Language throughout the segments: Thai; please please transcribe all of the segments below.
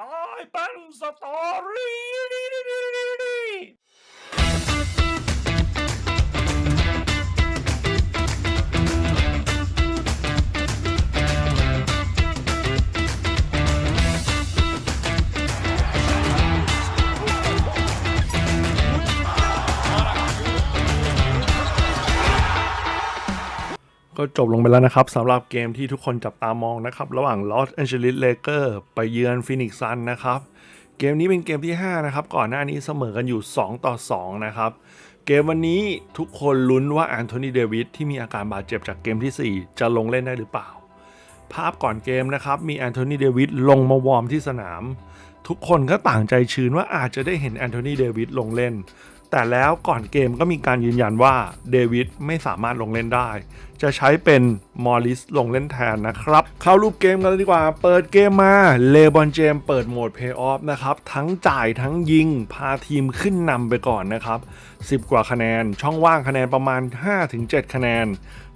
ตายเก็จบลงไปแล้วนะครับสำหรับเกมที่ทุกคนจับตามองนะครับ ระหว่าง Los Angeles Lakers ไปเยือน Phoenix Sun นะครับ เกมนี้เป็นเกมที่ 5 นะครับ ก่อนหน้านี้เสมอกันอยู่ 2 ต่อ 2 นะครับ เกมวันนี้ทุกคนลุ้นว่าแอนโทนีเดวิดที่มีอาการบาดเจ็บจากเกมที่ 4 จะลงเล่นได้หรือเปล่า ภาพก่อนเกมนะครับ มีแอนโทนีเดวิดลงมาวอร์มที่สนาม ทุกคนก็ต่างใจชื้นว่าอาจจะได้เห็นแอนโทนีเดวิดลงเล่น แต่แล้วก่อนเกมก็มีการยืนยันว่าเดวิดไม่สามารถลงเล่นได้ จะใช้เป็นมอริสลงเล่นแทนนะครับ เข้ารูปเกมกันเลยดีกว่า เปิดเกมมาเลบอนเจมเปิดโหมดเพย์ออฟนะครับ ทั้งจ่ายทั้งยิง พาทีมขึ้นนำไปก่อนนะครับ 10 กว่าคะแนน ช่องว่างคะแนนประมาณ 5-7 คะแนน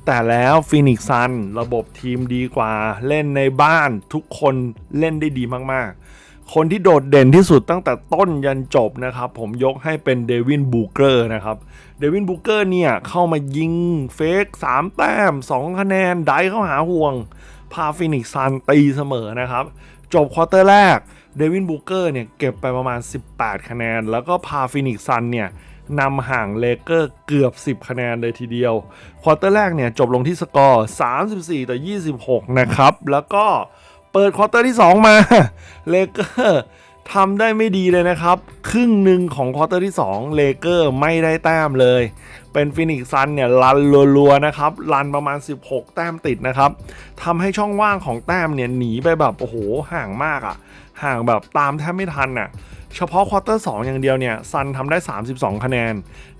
แต่แล้วฟินิกซันระบบทีมดีกว่า เล่นในบ้านทุกคนเล่นได้ดีมากๆ คนที่โดดเด่นที่สุดตั้งแต่ต้นยันจบนะครับ ผมยกให้เป็นเดวินบูเกอร์นะครับเดวินบูเกอร์เนี่ยเข้ามายิงเฟก3 แต้ม 2 คะแนน ไดเข้าหาห่วง พาฟินิกซันตีเสมอนะครับ จบควอเตอร์แรกเดวินบูเกอร์เนี่ยเก็บไปประมาณ 18 คะแนน แล้วก็พาฟินิกซันเนี่ยนำห่างเลเกอร์เกือบ 10 คะแนนเลยทีเดียว ควอเตอร์แรกเนี่ยจบลงที่สกอร์ 34 ต่อ 26 นะครับ แล้วก็ ปิดควอเตอร์ที่ 2 มาเลเกอร์ทำได้ไม่ดีเลยนะครับ ครึ่งหนึ่งของควอเตอร์ที่ 2 เลเกอร์ไม่ได้แต้มเลย เป็นฟินิกซันเนี่ยรันรัวๆนะครับ รันประมาณ 16 แต้มติดนะครับทำให้ช่องว่างของแต้มเนี่ยหนีไปแบบโอ้โหห่างมากอะ่ะ ห่างแบบตามแทบไม่ทันอะเฉพาะควอเตอร์2อย่างเดียวเนี่ยซันทำได้ 32 คะแนน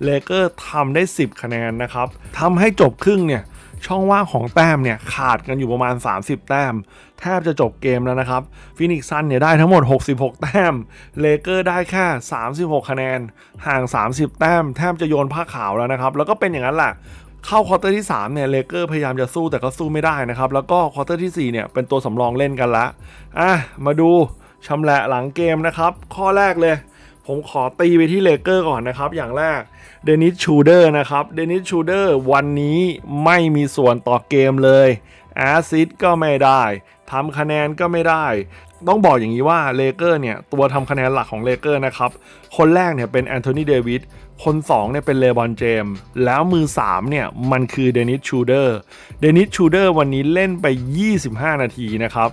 เลเกอร์ทำได้ 10 คะแนนนะครับทำให้จบครึ่งเนี่ย ช่องว่างของแต้มเนี่ยขาดกันอยู่ประมาณ 30 แต้ม แทบจะจบเกมแล้วนะครับฟินิกซันเนี่ยได้ทั้งหมด 66 แต้มเลเกอร์ได้แค่ 36 คะแนน ห่าง 30 แต้ม แทบจะโยนผ้าขาวแล้วนะครับ แล้วก็เป็นอย่างนั้นแหละเข้าควอเตอร์ที่3เนี่ยเลเกอร์พยายามจะสู้แต่ก็สู้ไม่ได้นะครับ แล้วก็ควอเตอร์ที่4เนี่ยเป็นตัวสำรองเล่นกันละอะมาดูชำแหละหลังเกมนะครับ ข้อแรกเลย ผมขอตีไปที่เลเกอร์ก่อนนะครับ อย่างแรกเดนิสชูเดอร์นะครับเดนิสชูเดอร์วันนี้ไม่มีส่วนต่อเกมเลยแอซิดก็ไม่ได้ทำคะแนนก็ไม่ได้ ต้องบอกอย่างนี้ว่าเลเกอร์เนี่ย ตัวทำคะแนนหลักของเลเกอร์นะครับ คนแรกเนี่ยเป็นแอนโทนีเดวิดคน2เนี่ยเป็นเลบอนเจมส์แล้วมือ 3 เนี่ย มันคือเดนิสชูเดอร์ เดนิสชูเดอร์วันนี้เล่นไป 25 นาทีนะครับ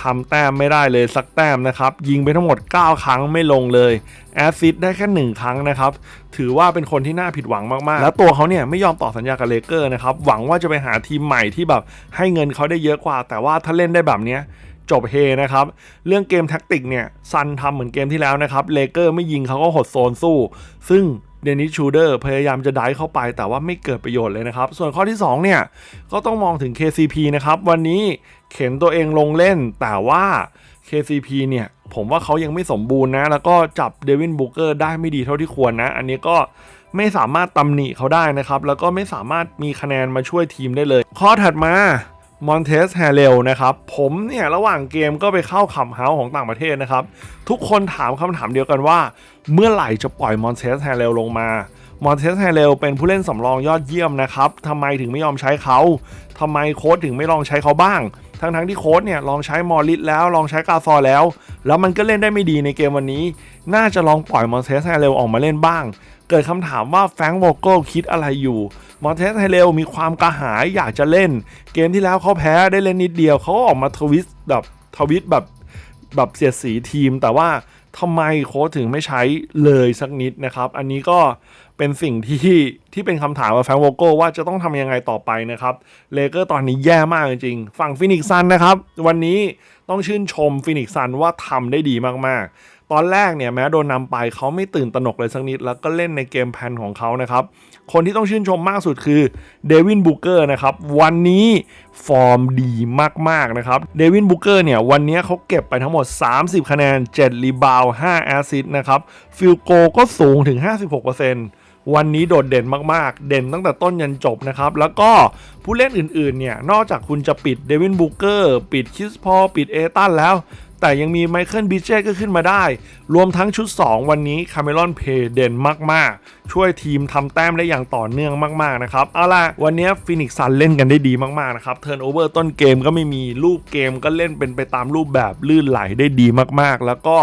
ทำแต้มไม่ได้เลยสักแต้มนะครับ ยิงไปทั้งหมด 9 ครั้งไม่ลงเลยแอซซิดได้แค่ 1 ครั้งนะครับ ถือว่าเป็นคนที่น่าผิดหวังมาก ๆ แล้วตัวเขาเนี่ยไม่ยอมต่อสัญญากับเลเกอร์นะครับ หวังว่าจะไปหาทีมใหม่ที่แบบให้เงินเขาได้เยอะกว่า แต่ว่าถ้าเล่นได้แบบเนี้ย จบเฮนะครับ เรื่องเกมแท็กติกเนี่ยซันทำเหมือนเกมที่แล้วนะครับเลเกอร์ไม่ยิงเขาก็หดโซนสู้ ซึ่งเดนิสชูเดอร์พยายามจะได้เข้าไปแต่ว่าไม่เกิดประโยชน์เลยนะครับ ส่วนข้อที่ 2 เนี่ย ก็ต้องมองถึง KCP นะครับ วันนี้เข็นตัวเองลงเล่น แต่ว่า KCP เนี่ย ผมว่าเขายังไม่สมบูรณ์นะ แล้วก็จับเดวินบูเกอร์ได้ไม่ดีเท่าที่ควรนะ อันนี้ก็ไม่สามารถตำหนิเขาได้นะครับ แล้วก็ไม่สามารถมีคะแนนมาช่วยทีมได้เลย ข้อถัดมา มอนเทสแฮเรลนะครับ ผมเนี่ย ระหว่างเกมก็ไปเข้าขับเฮาของต่างประเทศนะครับ ทุกคนถามคำถามเดียวกันว่า เมื่อไหร่จะปล่อยมอนเทสแฮเรลลงมามอนเทสแฮเรลเป็นผู้เล่นสำรองยอดเยี่ยมนะครับทำไมถึงไม่ยอมใช้เขาทำไมโค้ชถึงไม่ลองใช้เขาบ้าง ทั้งทั้งๆที่โค้ชเนี่ยลองใช้มอริสแล้วลองใช้กาซอร์แล้ว แล้วมันก็เล่นได้ไม่ดีในเกมวันนี้ น่าจะลองปล่อยมอนเทสแฮเรลออกมาเล่นบ้าง เกิดคำถามว่าแฟรงค์โวโก้คิดอะไรอยู่มอนเทสไฮเรลมีความกระหายอยากจะเล่น เกมที่แล้วเขาแพ้ได้เล่นนิดเดียวเขาก็ออกมาทวิสต์แบบทวิตแบบแบบเสียสีทีม แต่ว่าทำไมโค้ชถึงไม่ใช้เลยสักนิดนะครับ อันนี้ก็เป็นสิ่งที่ที่เป็นคำถามกับแฟรงค์โวโกลว่าจะต้องทำยังไงต่อไปนะครับเลเกอร์ตอนนี้แย่มากจริงๆฝั่งฟินิกซันนะครับ วันนี้ต้องชื่นชมฟินิกซันว่าทำได้ดีมากๆ ตอนแรกเนี่ยแม้โดนนำไปเขาไม่ตื่นตระหนกเลยสักนิด แล้วก็เล่นในเกมแพนของเขานะครับ คนที่ต้องชื่นชมมากสุดคือเดวินบูเกอร์นะครับ วันนี้ฟอร์มดีมากๆนะครับเดวินบูเกอร์เนี่ยวันนี้เขาเก็บไปทั้งหมด 30 คะแนน 7 รีบาว 5 แอสซิสต์นะครับฟิลโกก็สูงถึง 56% วันนี้โดดเด่นมากๆ เด่นตั้งแต่ต้นยันจบนะครับ แล้วก็ผู้เล่นอื่นๆเนี่ย นอกจากคุณจะปิดเดวินบูเกอร์ปิดคิสพอปิดเอตันแล้ว แต่ยังมีไมเคิลบิเช่ก็ขึ้นมาได้ รวมทั้งชุด 2 วันนี้คาเมรอนเพย์เด่นมากๆ ช่วยทีมทำแต้มได้อย่างต่อเนื่องมากๆนะครับ เอาล่ะ วันนี้ฟินิกซันเล่นกันได้ดีมากๆนะครับเทิร์นโอเวอร์ต้นเกมก็ไม่มีลูกเกมก็เล่นเป็นไปตามรูปแบบลื่นไหลได้ดีมากๆ แล้วก็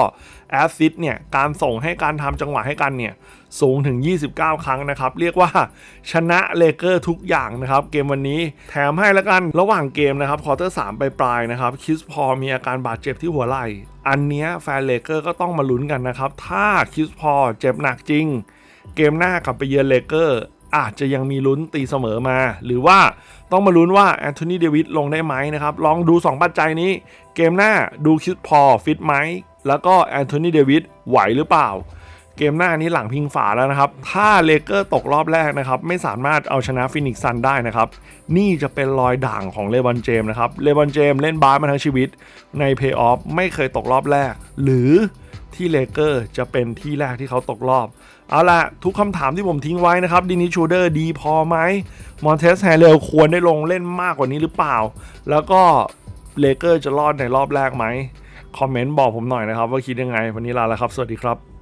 แอสซิสเนี่ยการส่งให้การทำจังหวะให้กันเนี่ยสูงถึง 29 ครั้งนะครับ เรียกว่าชนะเลเกอร์ทุกอย่างนะครับ เกมวันนี้แถมให้แล้วกันระหว่างเกมนะครับควอเตอร์3ไปปลายนะครับ คิสพอมีอาการบาดเจ็บที่หัวไหล่ อันนี้แฟนเลเกอร์ก็ต้องมาลุ้นกันนะครับ ถ้าคิสพอเจ็บหนักจริง เกมหน้ากลับไปเยือนเลเกอร์อาจจะยังมีลุ้นตีเสมอมา หรือว่าต้องมาลุ้นว่าแอนโทนีเดวิดลงได้ไหมนะครับ ลองดู 2 ปัจจัยนี้ เกมหน้าดูคิสพอฟิตไหม แล้วก็แอนโทนีเดวิดไหวหรือเปล่า เกมหน้านี้หลังพิงฝาแล้วนะครับ ถ้าเลเกอร์ตกรอบแรกนะครับ ไม่สามารถเอาชนะฟินิกซ์ซันได้นะครับ นี่จะเป็นรอยด่างของเลบอนเจมส์นะครับเลบอนเจมส์เล่นบาสมาทั้งชีวิต ในเพย์ออฟไม่เคยตกรอบแรก หรือที่เลเกอร์จะเป็นที่แรกที่เขาตกรอบ เอาละทุกคำถามที่ผมทิ้งไว้นะครับดินิชูเดอร์ดีพอไหมมอนเทสแฮเรลควรได้ลงเล่นมากกว่านี้หรือเปล่า แล้วก็เลเกอร์จะรอดในรอบแรกไหม คอมเมนต์บอกผมหน่อยนะครับ ว่าคิดยังไง วันนี้ลาแล้วครับ สวัสดีครับ